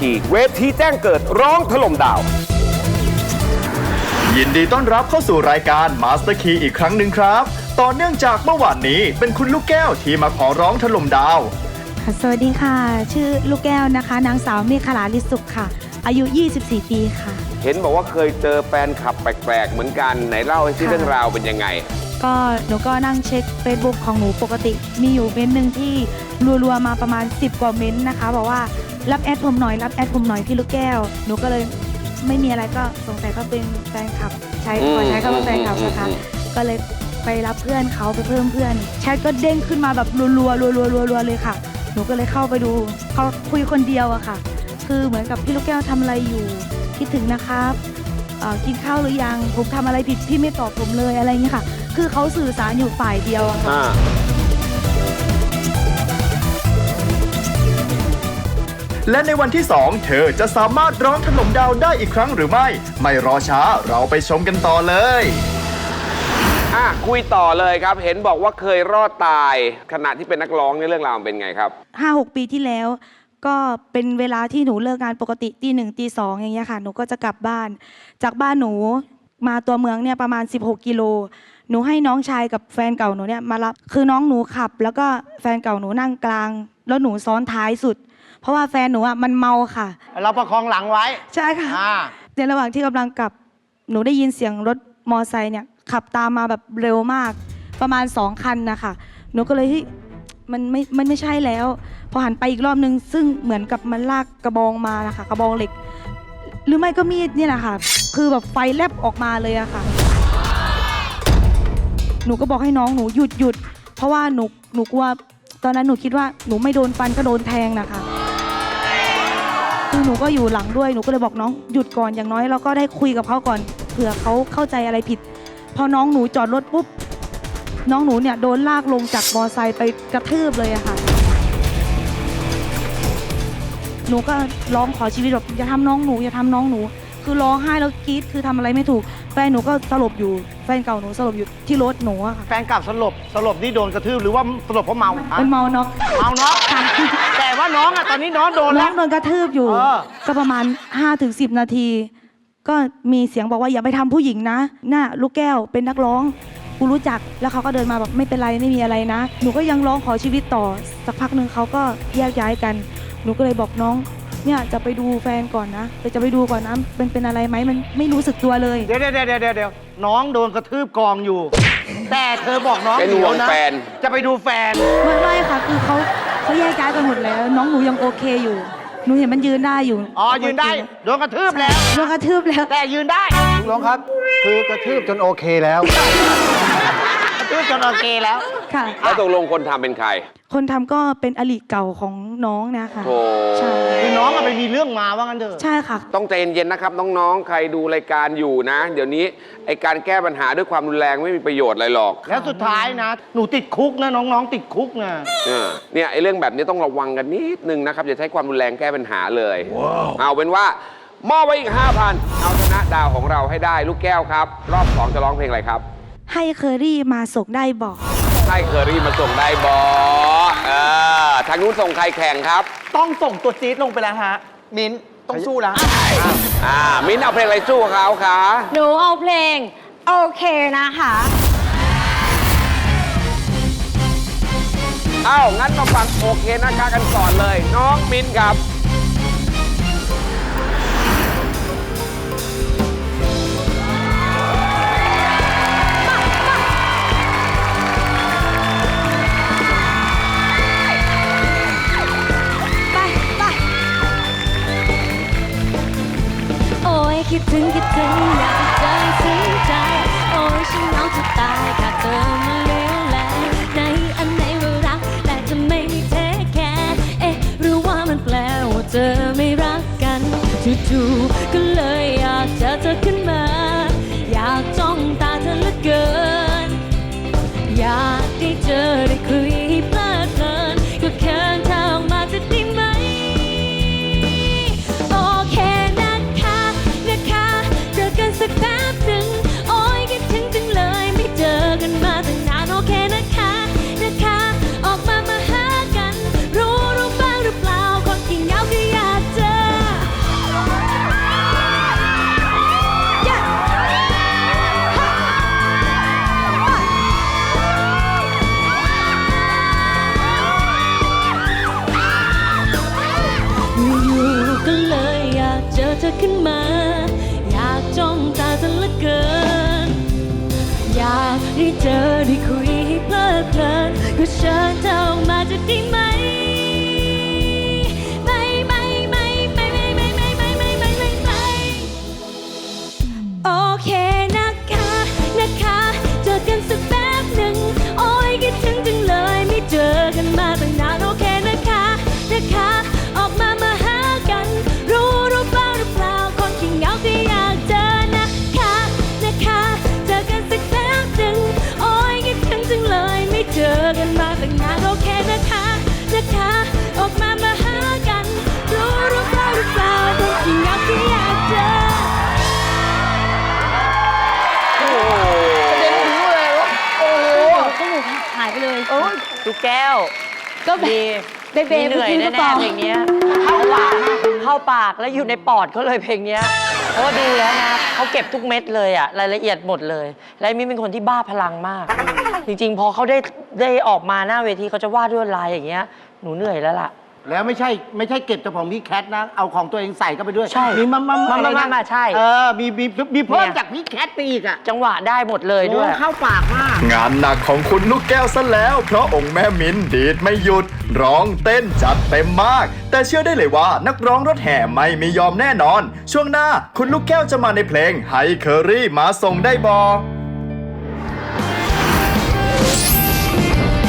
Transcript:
Key เวทีแจ้งเกิดร้องถล่มดาว ยินดีต้อนรับเข้าสู่รายการ Master Key อีกครั้งหนึ่งครับ ต่อเนื่องจากเมื่อวานนี้เป็นคุณลูกแก้วที่มาขอร้องถล่มดาว ค่ะสวัสดีค่ะ ชื่อลูกแก้วนะคะ นางสาวเมฆขลาลิสุขค่ะ อายุ 24 ปีค่ะ เห็นบอกว่าเคยเจอแฟนคลับแปลกๆ เหมือนกันไหนเล่าให้ซิค่ะ เรื่องราวเป็นยังไง ก็หนูก็นั่งเช็ค Facebook ของหนูปกติ มีอยู่เม้นต์หนึ่งที่รัวๆมาประมาณ 10 กว่าเม้นต์นะคะบอกว่า รับแอดผมหน่อยรับแอดผมหน่อยพี่ลูกแก้ว หนูก็เลยไม่มีอะไรก็สงสัยเขาเป็นแฟนคลับ ใช้ขอใช้คำว่าแฟนคลับนะคะอืมก็เลยไปรับเพื่อนเขาไปเพิ่มเพื่อนแชทก็เด้งขึ้นมาแบบรัวๆรัวๆรัวๆเลยค่ะ หนูก็เลยเข้าไปดูเขาคุยคนเดียวอะค่ะ คือเหมือนกับพี่ลูกแก้วทำอะไรอยู่ คิดถึงนะครับเอ่อกินข้าวหรือยังผมทำอะไรผิดพี่ไม่ตอบผมเลยอะไรอย่างนี้ยค่ะ คือเขาสื่อสารอยู่ฝ่ายเดียวอะค่ะ และในวันที่ 2 เธอจะสามารถร้องถล่มดาวได้อีกครั้งหรือไม่ ไม่รอช้าเราไปชมกันต่อเลย อะคุยต่อเลยครับ เห็นบอกว่าเคยรอดตาย ขณะที่เป็นนักร้องในเรื่องราวมันเป็นไงครับ ห้าหกปีที่แล้ว ก็เป็นเวลาที่หนูเลิกงานปกติตีหนึ่งตีสองอย่างเงี้ยค่ะ หนูก็จะกลับบ้าน จากบ้านหนูมาตัวเมืองเนี่ยประมาณ 16 กิโล หนูให้น้องชายกับแฟนเก่าหนูเนี่ยมารับ คือน้องหนูขับ แล้วก็แฟนเก่าหนูนั่งกลาง แล้วหนูซ้อนท้ายสุด เพราะว่าแฟนหนูอะมันเมาค่ะ เราประคองหลังไว้ใช่ค่ะอ่าในระหว่างที่กำลังกลับ หนูได้ยินเสียงรถมอไซค์เนี่ย ขับตามมาแบบเร็วมาก ประมาณสองคันนะคะหนูก็เลยเฮ้ยมันไม่มันไม่ใช่แล้ว พอหันไปอีกรอบนึง ซึ่งเหมือนกับมันลากกระบองมานะคะกระบองเหล็ก หรือไม่ก็มีดเนี่ยแหละค่ะ คือแบบไฟแลบออกมาเลยอะค่ะ หนูก็บอกให้น้องหนูหยุดหยุดเพราะว่าหนูหนูกลัวตอนนั้นหนูคิดว่าหนูไม่โดนฟันก็โดนแทงนะคะ คือหนูก็อยู่หลังด้วยหนูก็เลยบอกน้องหยุดก่อนอย่างน้อยเราก็ได้คุยกับเขาก่อนเผื่อเขาเข้าใจอะไรผิด พอน้องหนูจอดรถปุ๊บน้องหนูเนี่ยโดนลากลงจากมอไซค์ไปกระทืบเลยอะค่ะ หนูก็ร้องขอชีวิตแบบอย่าทำน้องหนูอย่าทำน้องหนู คือร้องไห้แล้วกรี๊ดคือทำอะไรไม่ถูก แฟนหนูก็สลบอยู่แฟนเก่าหนูสลบอยู่ที่รถหนูอะค่ะแฟนกลับสลบสลบนี่โดนกระทืบหรือว่าสลบเพราะเมาอะเป็นเมาน็อกเมาเนาะแต่ว่าน้องอะตอนนี้น้องโดนน้แล้อวงโดนกระทืบอยู่ เออ ก็ประมาณ5ถึง10 นาที ก็มีเสียงบอกว่าอย่าไปทำผู้หญิงนะน่ะลูกแก้วเป็นนักร้องกูรู้จักแล้วเขาก็เดินมาแบบไม่เป็นไรไม่มีอะไรนะ หนูก็ยังร้องขอชีวิตต่อสักพักหนึ่งเขาก็แยกย้ายกัน หนูก็เลยบอกน้อง เนี่ยจะไปดูแฟนก่อนนะแต่จะไปดูก่อนนะเป็นเป็นอะไรไหมมันไม่รู้สึกตัวเลยเดี๋ยวเดี๋ยวเดี๋ยวเดี๋ยวเดี๋ยวน้องโดนกระทืบกองอยู่ แต่เธอบอกน้องเป็นห่วงดี๋ยนะแฟน จะไปดูแฟน ไม่ไม่ค่ะ คือเขาเขาแยกย้ายกันหมดแล้ว น้องหนูยังโอเคอยู่หนูเห็นมันยืนได้อยู่อ๋อยืนได้ โดนกระทืบแล้ว โดนกระทืบแล้ว แต่ยืนได้ลุงร้องครับ คือกระทืบจนโอเคแล้ว กระทืบจนโอเคแล้วค่ะ แล้วตกลงคนทำเป็นใคร คนทำก็เป็นอลิเก่าของน้องนะคะโธ่ใช่คือน้องอะไปมีเรื่องมาว่างั้นเถอะ ใช่ค่ะ ต้องใจเย็นๆนะครับน้องๆ ใครดูรายการอยู่นะ เดี๋ยวนี้ไอการแก้ปัญหาด้วยความรุนแรงไม่มีประโยชน์อะไรหรอกแล้วสุดท้ายนะ หนูติดคุกนะ น้องๆติดคุกนะ เออเนี่ยไอเรื่องแบบนี้ต้องระวังกันนิดนึงนะครับอย่าใช้ความรุนแรงแก้ปัญหาเลย เอาเป็นว่ามอบไว้อีก 5,000 เอาชนะดาวของเราให้ได้ลูกแก้วครับ รอบ2จะร้องเพลงอะไรครับ ให้เคอรี่มาส่งได้บอก ให้เคอรี่มาส่งได้บอเออทางนู้นส่งใครแข่งครับ ต้องส่งตัวจี๊ดลงไปแล้วฮะ มิ้นต้องสู้แล้ว อ่า มิ้นท์เอาเพลงอะไรสู้กับเขาคะหนูเอาเพลง โอเคนะคะ เอ้างั้นมาฟังโอเคนะคะกันก่อนเลย น้องมิ้นท์ครับ คิดถึงคิดถึงอยากเจอถึงใจ โอ้ยฉันเหงาจะตายขาดเธอมาเลี้ยวแลในอันไหนว่ารักแต่จะไม่เทคแคร์เอ๊ะหรือว่ามันแปลว่าเธอไม่รักกันจู่ๆ อยากได้เจอได้คุยให้เพลิดเพลินก็เชิญเธออมาจะได้ไหม ลูกแก้วก็แบบดีเบเบมีเหนื่อยเมื่อกี้ก็แน่ตอบๆเพลงเนี้ยเข้าปากเข้าปากแล้วอยู่ในปอดเขาเลยเพลงเนี้ยเพราะว่าดูแล้วนะเขาเก็บทุกเม็ดเลยอะรายละเอียดหมดเลยและมินเป็นคนที่บ้าพลังมาก จริง ๆ พอเขาได้ได้ออกมาหน้าเวทีเขาจะวาดด้วยลายอย่างเงี้ยหนูเหนื่อยแล้วล่ะ แล้วไม่ใช่ไม่ใช่เก็บแต่ของพี่แคทนะ เอาของตัวเองใส่เข้าไปด้วยใช่มีมัมมัมมัมมัมมัมใช่ เออมีมีมีเพิ่มเนี่ยจากพี่แคทไปอีกอะจังหวะได้หมดเลยด้วยโอ้เข้าปากมาก งานหนักของคุณลูกแก้วซะแล้ว เพราะองค์แม่มินดีดไม่หยุด ร้องเต้นจัดเต็มมาก แต่เชื่อได้เลยว่านักร้องรถแห่ไม่มียอมแน่นอน ช่วงหน้าคุณลูกแก้วจะมาในเพลงไฮเคอรี่มาส่งได้บอ